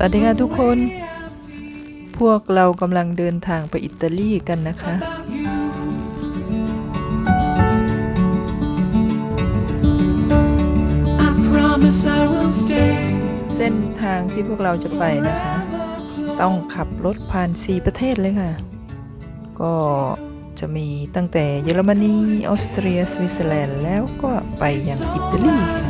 change. สวัสดีค่ะทุกคน พวกเรากำลังเดินทางไปอิตาลีกันนะคะ I promise I will stay. เส้นทางที่พวกเราจะไปนะคะ ต้องขับรถผ่าน4ประเทศเลยค่ะ ก็จะมีตั้งแต่เยอรมนี ออสเตรีย สวิตเซอร์แลนด์ แล้วก็ไปยังอิตาลีค่ะ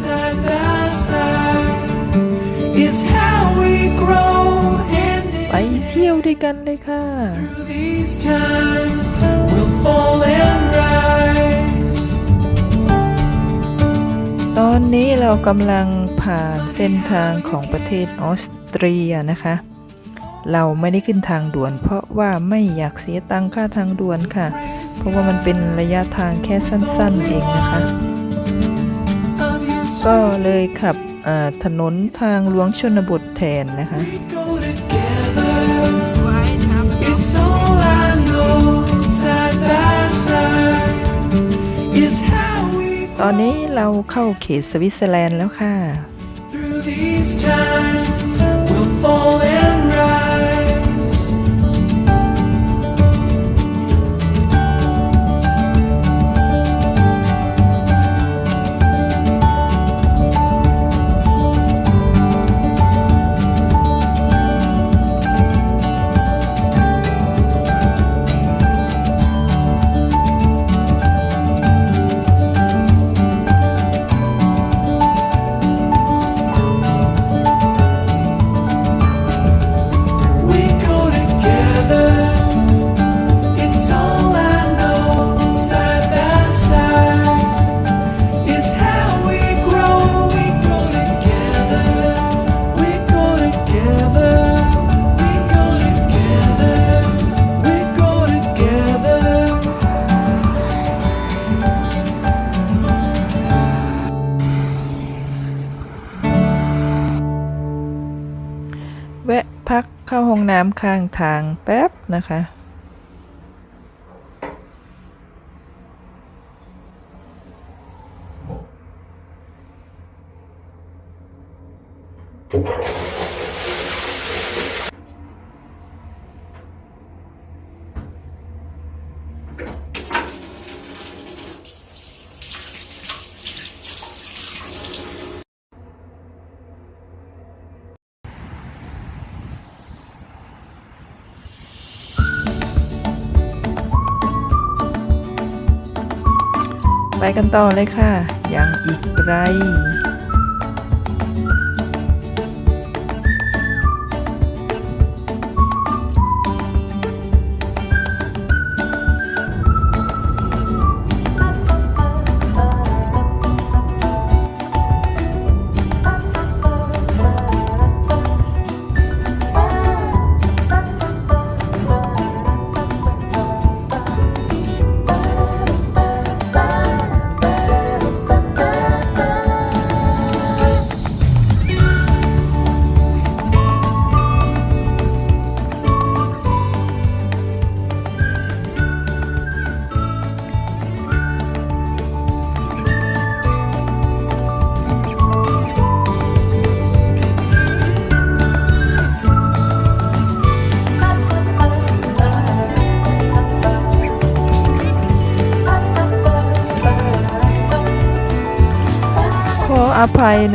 Side by side is how we grow hand in ไปเที่ยวด้วยกันเลยค่ะ through these times. We'll fall and rise. ตอนนี้เรากำลังผ่านเส้นทางของประเทศออสเตรียนะคะ เราไม่ได้ขึ้นทางด่วน เพราะว่าไม่อยากเสียตังค่าทางด่วนค่ะ เพราะว่ามันเป็นระยะทางแค่สั้นๆเองนะคะ Of your ก็เลยขับอ่า ถนนทางหลวงชนบทแทนนะคะตอนนี้เราเข้าเขตสวิตเซอร์แลนด์แล้วค่ะ เข้าห้องน้ำข้างทางแป๊บนะคะ กันต่อเลยค่ะ ยังอีกไกล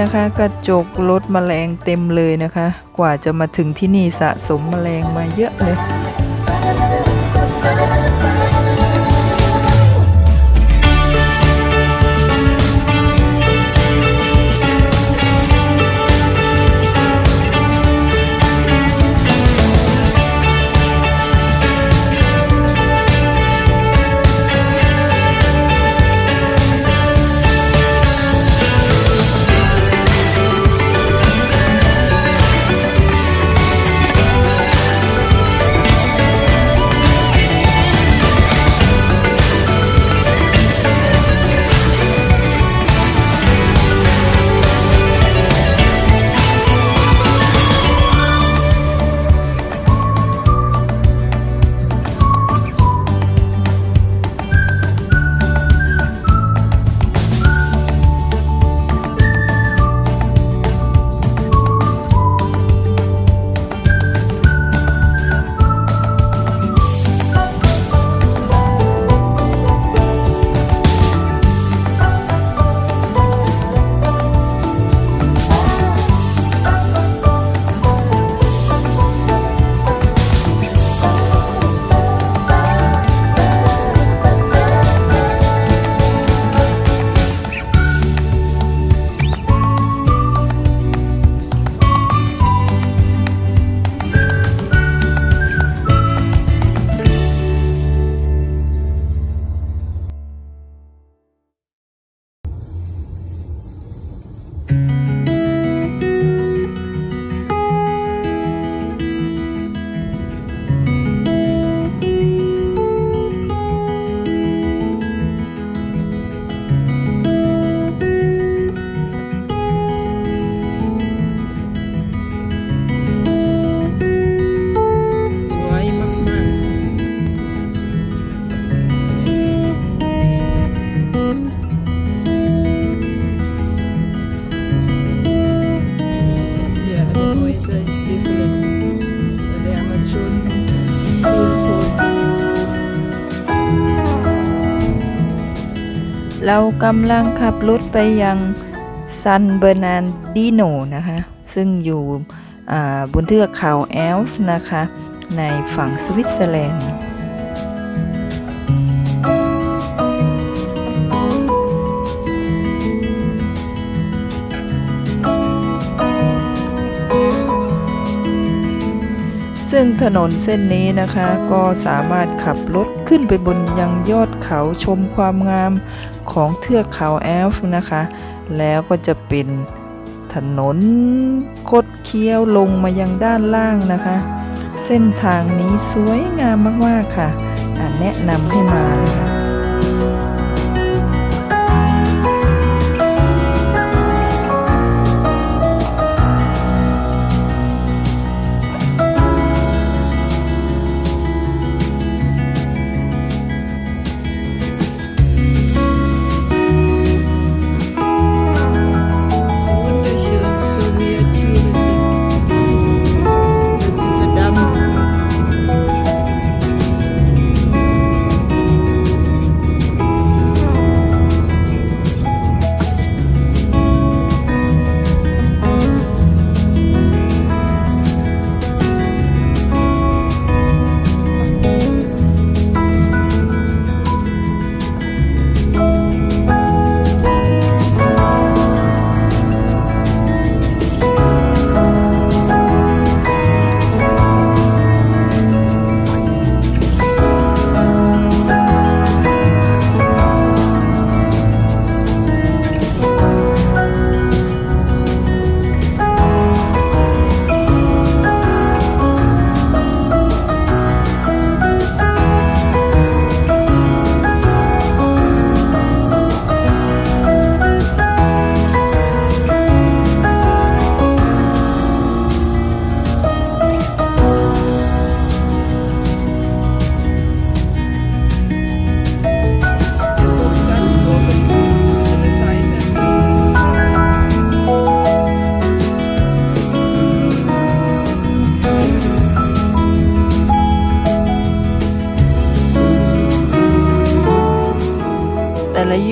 นะคะ กระจกรถแมลงเต็มเลยนะคะ กว่าจะมาถึงที่นี่สะสมแมลงมาเยอะเลย กำลังขับรถไปยังซันเบอร์นันดิโนนะคะ ซึ่งอยู่บนเทือกเขาแอลฟ์นะคะ ในฝั่งสวิตเซอร์แลนด์ซึ่งถนนเส้นนี้นะคะก็สามารถขับรถขึ้นไปบนยังยอดเขาชมความงาม ของเทือกเขาแอลฟ์นะคะ แล้วก็จะเป็นถนนคดเคี้ยวลงมายังด้านล่างนะคะ เส้นทางนี้สวยงามมาก ๆ ค่ะอะแนะนำให้มาเลยค่ะ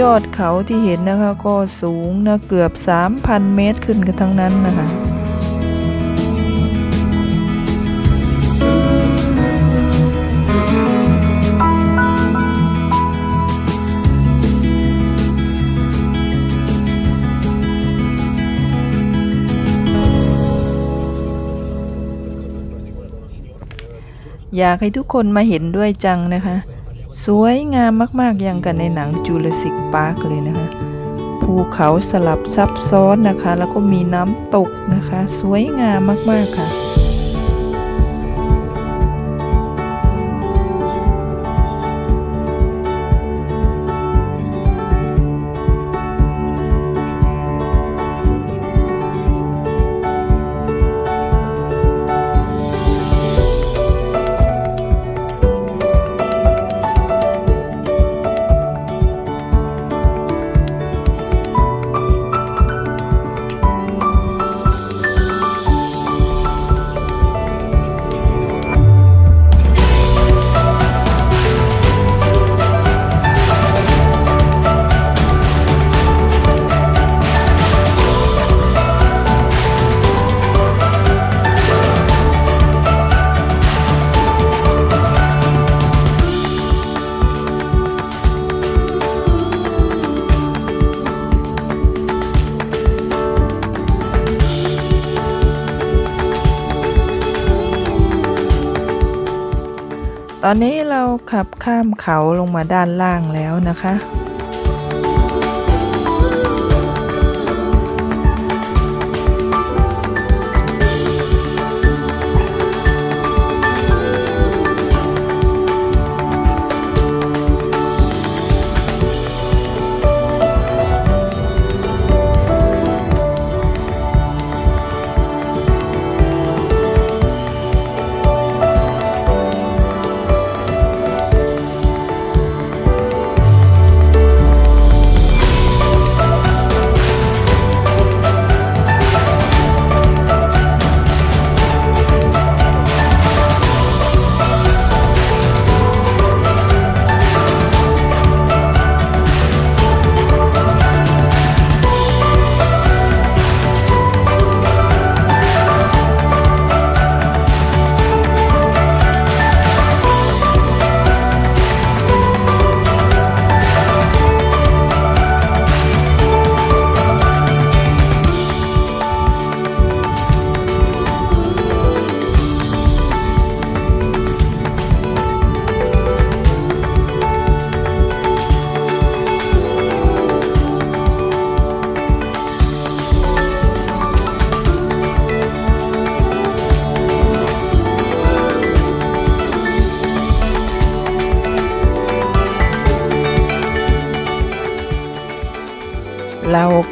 ยอดเขาที่เห็นนะคะก็สูงนะเกือบ 3,000 เมตรขึ้นกันทั้งนั้นนะคะอยากให้ทุกคนมาเห็นด้วยจังนะคะ สวยงามมากๆอย่างกันในหนังจูเลสิกพาร์คเลยนะคะ ภูเขาสลับซับซ้อนนะคะ แล้วก็มีน้ำตกนะคะ สวยงามมากๆค่ะ ตอนนี้เราขับข้ามเขาลงมาด้านล่างแล้วนะคะ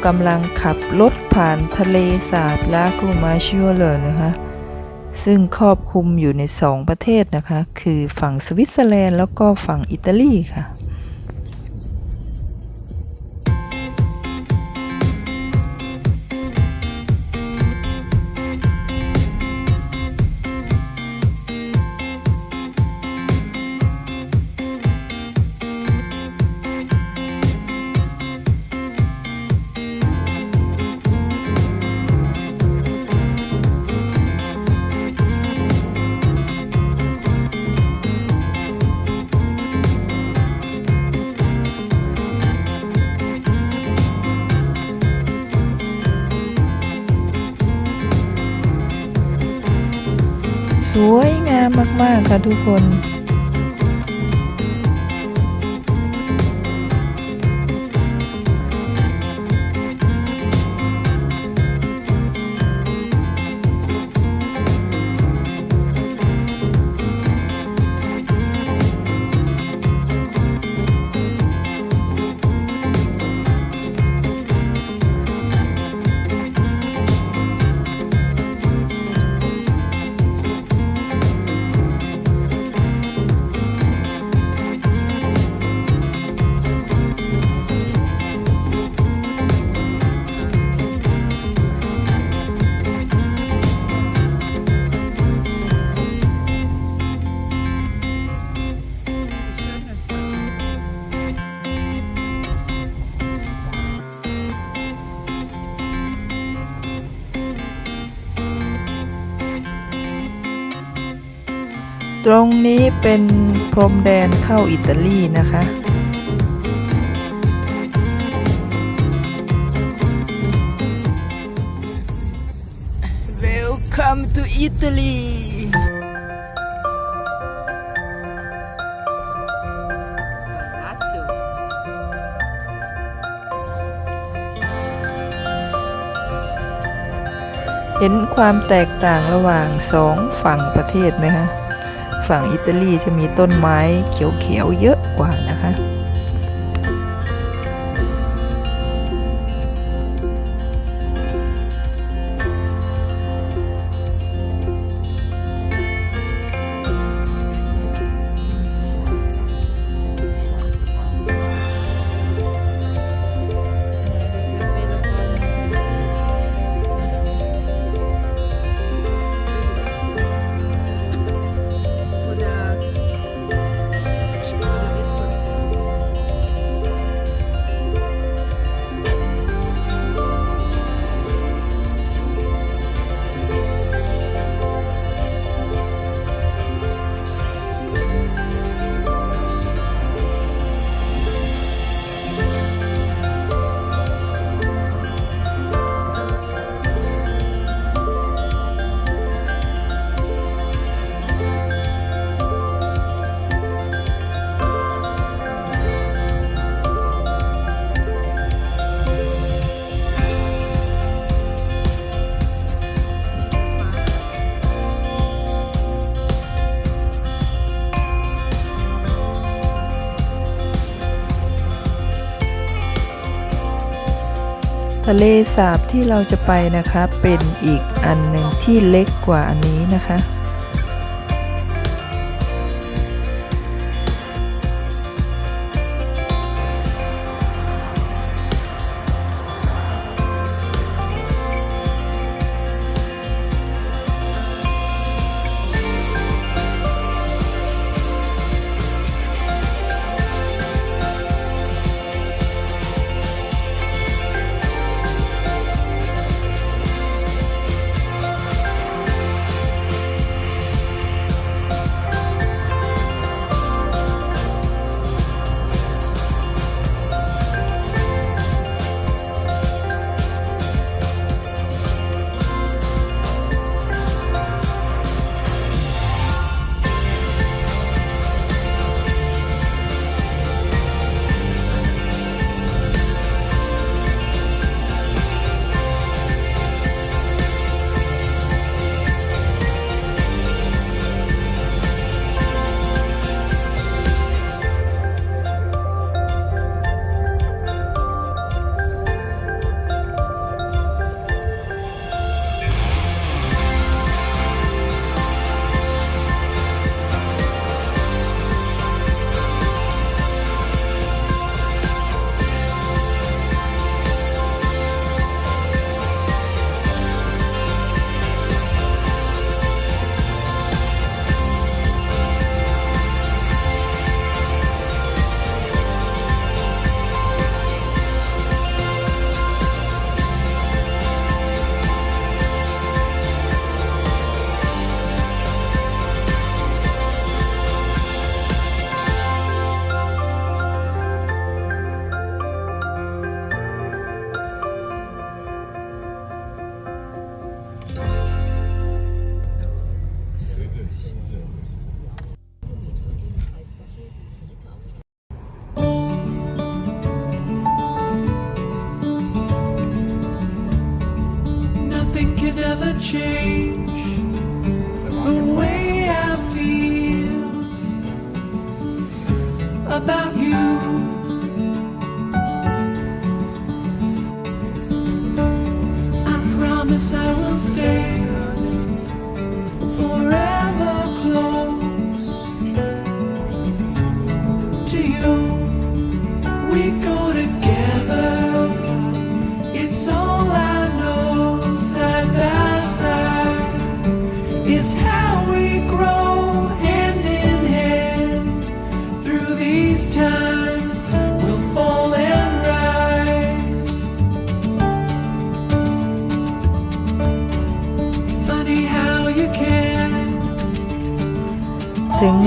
กำลังขับรถผ่านทะเลสาบลากูมาชิโอเลยนะคะซึ่งครอบคลุมอยู่ในสองประเทศนะคะ คือฝั่งสวิตเซอร์แลนด์แล้วก็ฝั่งอิตาลีค่ะ สวยงามมากๆค่ะทุกคน เป็นพรมแดนเข้าอิตาลีนะคะ Welcome to Italy. Asso. เห็นความแตกต่างระหว่างสองฝั่งประเทศไหมคะ ฝั่งอิตาลีจะมีต้นไม้เขียวๆเยอะกว่านะคะ ทะเลสาบที่เราจะไปนะคะ เป็นอีกอันหนึ่งที่เล็กกว่าอันนี้นะคะ change the way I feel about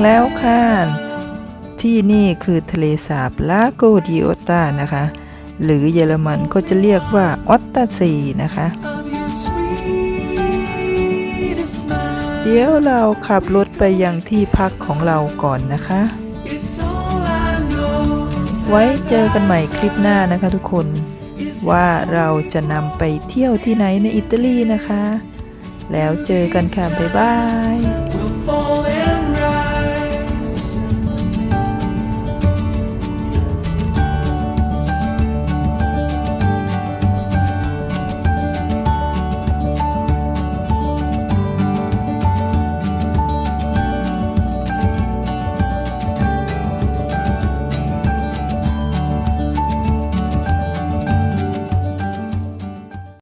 แล้วค่ะ ที่นี่คือทะเลสาบลาโกดิโอตานะคะ หรือเยอรมันก็จะเรียกว่าออตตาซีนะคะ เดี๋ยวเราขับรถไปยังที่พักของเราก่อนนะคะ ไว้เจอกันใหม่คลิปหน้านะคะทุกคนว่าเราจะนำไปเที่ยวที่ไหนในอิตาลีนะคะ แล้วเจอกันค่ะ บ๊ายบาย